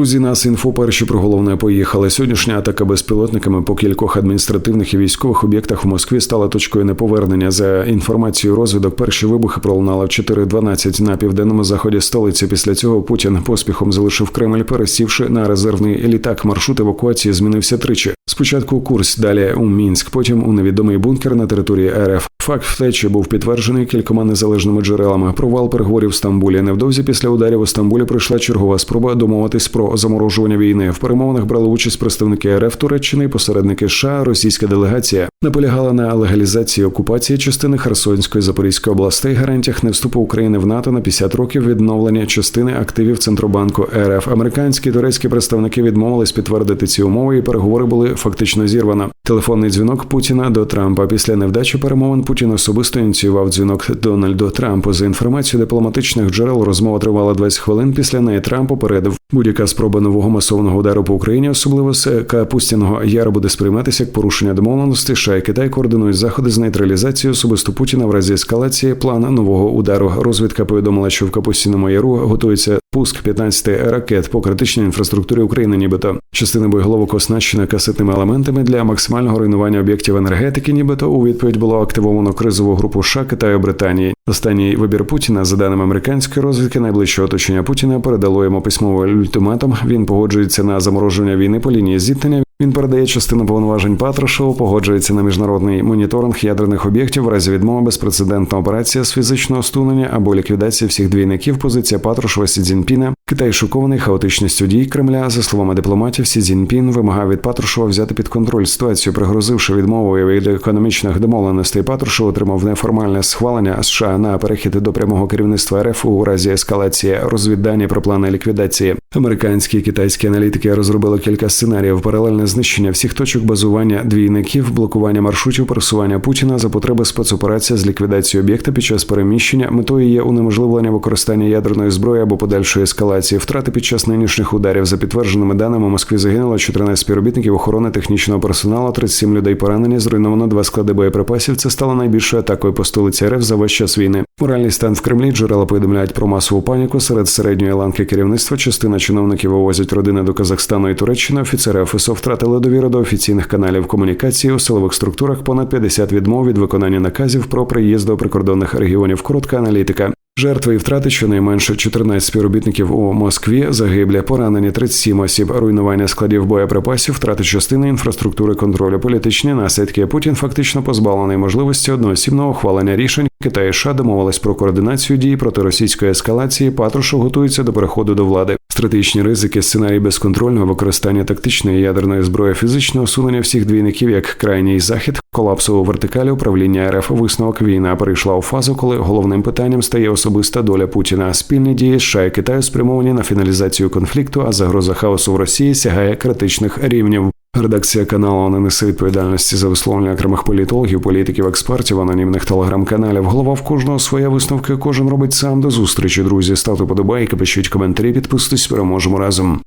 Друзі, нас інфо перші про головне поїхали. Сьогоднішня атака безпілотниками по кількох адміністративних і військових об'єктах в Москві стала точкою неповернення. За інформацією розвідок, перші вибухи пролунали в 4.12 на південному заході столиці. Після цього Путін поспіхом залишив Кремль, пересівши на резервний літак. Маршрут евакуації змінився тричі. Спочатку курс, далі у Мінськ, потім у невідомий бункер на території РФ. Факт втечі був підтверджений кількома незалежними джерелами. Провал переговорів в Стамбулі. Невдовзі після ударів у Стамбулі прийшла чергова спроба домовитись про заморожування війни. В перемовинах брали участь представники РФ Туреччини, посередники США, російська делегація наполягала на легалізації окупації частини Херсонської Запорізької областей, гарантіях не вступу України в НАТО на 50 років відновлення частини активів Центробанку РФ. Американські і турецькі представники відмовились підтвердити ці умови, і переговори були фактично зірвано. Телефонний дзвінок Путіна до Трампа після невдачі перемовин Путін особисто ініціював дзвінок Дональду Трампу. За інформацією дипломатичних джерел розмова тривала 20 хвилин. Після неї Трамп попередив будь-яка спроба нового масованого удару по Україні, особливо з Капустяного Яру, буде сприйматися як порушення домовленості. США і Китай координують заходи з нейтралізації особисто Путіна в разі ескалації плана нового удару. Розвідка повідомила, що в Капустіному Яру готується пуск 15 ракет по критичній інфраструктурі України, нібито частина боєголовок оснащена касетними елементами для максимального руйнування об'єктів енергетики. Нібито у відповідь було активовано кризову групу США, Китаю Британії. Останній вибір Путіна, за даними американської розвідки, найближче оточення Путіна передало йому письмовий ультиматум. Він погоджується на замороження війни по лінії зіткнення. Він передає частину повноважень Патрушеву, погоджується на міжнародний моніторинг ядерних об'єктів в разі відмови безпрецедентна операція з фізичного стунення або ліквідації всіх двійників. Позиція Патрушева Сі Цзіньпіна. Китай шокований хаотичністю дій Кремля. За словами дипломатів, Сі Цзіньпін вимагав від Патрушева взяти під контроль ситуацію, пригрозивши відмовою від економічних домовленостей. Патрушев отримав неформальне схвалення США на перехід до прямого керівництва РФ у разі ескалації розвіддані про плани ліквідації. Американські і китайські аналітики розробили кілька сценаріїв паралельне знищення всіх точок базування двійників, блокування маршрутів пересування Путіна за потреби спецоперація з ліквідації об'єкта під час переміщення. Метою є унеможливлення використання ядерної зброї або подальшої ескалації. Втрати під час нинішніх ударів за підтвердженими даними у Москві загинуло 14 співробітників охорони технічного персоналу, 37 людей поранені. Зруйновано два склади боєприпасів. Це стало найбільшою атакою по столиці РФ за весь час війни. Моральний стан в Кремлі джерела повідомляють про масову паніку серед середньої ланки керівництва. Частина чиновників вивозять родини до Казахстану і Туреччини. Офіцери ФСО втратили довіру до офіційних каналів комунікації у силових структурах. Понад 50 відмов від виконання наказів про приїзд до прикордонних регіонів. Коротка аналітика. Жертви і втрати щонайменше 14 співробітників у Москві, загиблі, поранені 37 осіб, руйнування складів боєприпасів, втрати частини інфраструктури контролю, політичні наслідки. Путін фактично позбавлений можливості одноосібного ухвалення рішень. Китай і США домовились про координацію дій проти російської ескалації. Патрушев готується до переходу до влади. Стратегічні ризики, сценарій безконтрольного використання тактичної ядерної зброї, фізичне усунення всіх двійників як крайній захід, колапсу у вертикалі управління РФ. Висновок війна перейшла у фазу, коли головним питанням стає особиста доля Путіна. Спільні дії США і Китаю спрямовані на фіналізацію конфлікту, а загроза хаосу в Росії сягає критичних рівнів. Редакція каналу не несе відповідальності за висловлення окремих політологів, політиків, експертів, анонімних телеграм-каналів. Голова в кожного своя висновки. Кожен робить сам до зустрічі. Друзі, ставте подобайки, пишіть коментарі, підписуйтесь, переможемо разом.